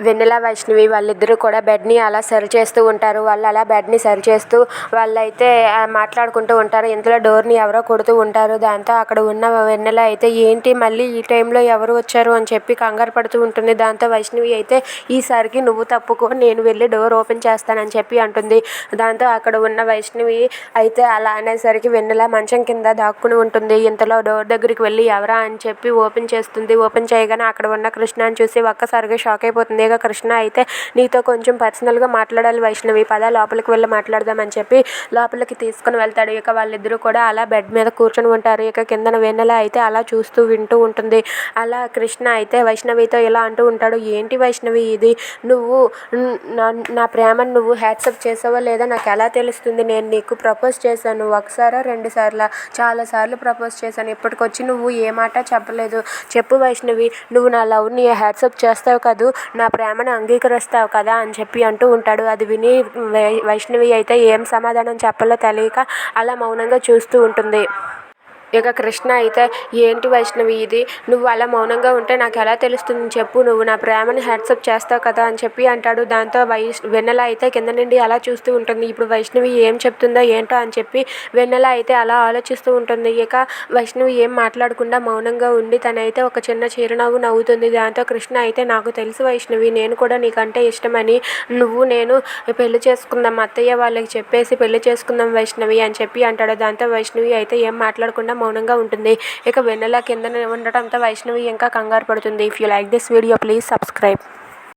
వెన్నెల వైష్ణవి వాళ్ళిద్దరూ కూడా బెడ్ని అలా సరి చేస్తూ ఉంటారు. వాళ్ళు అలా బెడ్ని సరి చేస్తూ వాళ్ళైతే మాట్లాడుకుంటూ ఉంటారు. ఇంతలో డోర్ని ఎవరో కొడుతూ ఉంటారు. దాంతో అక్కడ ఉన్న వెన్నెల అయితే ఏంటి మళ్ళీ ఈ టైంలో ఎవరు వచ్చారు? అని చెప్పి కంగారు పడుతూ ఉంటుంది. దాంతో వైష్ణవి అయితే ఈసారికి నువ్వు తప్పుకో నేను వెళ్ళి డోర్ ఓపెన్ చేస్తానని చెప్పి అంటుంది. దాంతో అక్కడ ఉన్న వైష్ణవి అయితే అలా అనేసరికి వెన్నెల మంచం కింద దాక్కుని ఉంటుంది. ఇంతలో డోర్ దగ్గరికి వెళ్ళి ఎవరా? అని చెప్పి ఓపెన్ చేస్తుంది. ఓపెన్ చేయగానే అక్కడ ఉన్న కృష్ణని చూసి ఒక్కసారిగా షాక్ అయిపోతుంది. ఇదేగా కృష్ణ అయితే నీతో కొంచెం పర్సనల్గా మాట్లాడాలి వైష్ణవి. పద లోపలికి వెళ్ళి మాట్లాడదామని చెప్పి లోపలికి తీసుకుని వెళ్తాడు. ఇక వాళ్ళిద్దరూ కూడా అలా బెడ్ మీద కూర్చొని ఉంటారు. ఇక కిందన వెన్నెల అయితే అలా చూస్తూ వింటూ ఉంటుంది. అలా కృష్ణ అయితే వైష్ణవితో ఇలా అంటూ ఉంటాడు. ఏంటి వైష్ణవి ఇది? నువ్వు నా నా ప్రేమను నువ్వు హ్యాట్సప్ చేసావో లేదా? నాకు ఎలా తెలుస్తుంది? నేను నీకు ప్రపోజ్ చేశాను. ఒకసారా రెండు సార్లు చాలాసార్లు ప్రపోజ్ చేశాను. ఇప్పటికొచ్చి నువ్వు ఏ మాట చెప్పలేదు. చెప్పు వైష్ణవి నువ్వు నా లవ్ని హ్యాట్సప్ చేస్తావు కదూ? నా ప్రేమను అంగీకరిస్తావు కదా అని చెప్పి అంటూ ఉంటాడు. అది విని వై వైష్ణవి అయితే ఏం సమాధానం చెప్పాలో తెలియక అలా మౌనంగా చూస్తూ ఉంటుంది. ఇక కృష్ణ అయితే ఏంటి వైష్ణవి ఇది? నువ్వు అలా మౌనంగా ఉంటే నాకు ఎలా తెలుస్తుంది? చెప్పు నువ్వు నా ప్రేమని హ్యాట్సప్ చేస్తావు కదా అని చెప్పి అంటాడు. దాంతో వైష్ వెన్నెల అయితే కింద నుండి అలా చూస్తూ ఉంటుంది. ఇప్పుడు వైష్ణవి ఏం చెప్తుందో ఏంటో అని చెప్పి వెన్నెల అయితే అలా ఆలోచిస్తూ ఉంటుంది. ఇక వైష్ణవి ఏం మాట్లాడకుండా మౌనంగా ఉండి తనైతే ఒక చిన్న చిరునవ్వు నవ్వుతుంది. దాంతో కృష్ణ అయితే నాకు తెలుసు వైష్ణవి నేను కూడా నీకంటే ఇష్టమని. నువ్వు నేను పెళ్ళి చేసుకుందాం అత్తయ్య వాళ్ళకి చెప్పేసి పెళ్ళి చేసుకుందాం వైష్ణవి అని చెప్పి అంటాడు. దాంతో వైష్ణవి అయితే ఏం మాట్లాడకుండా మౌనంగా ఉంటుంది. ఇక వెన్నెల కింద ఉండటంతో వైష్ణవి ఇంకా కంగారు పడుతుంది. If you like this video please subscribe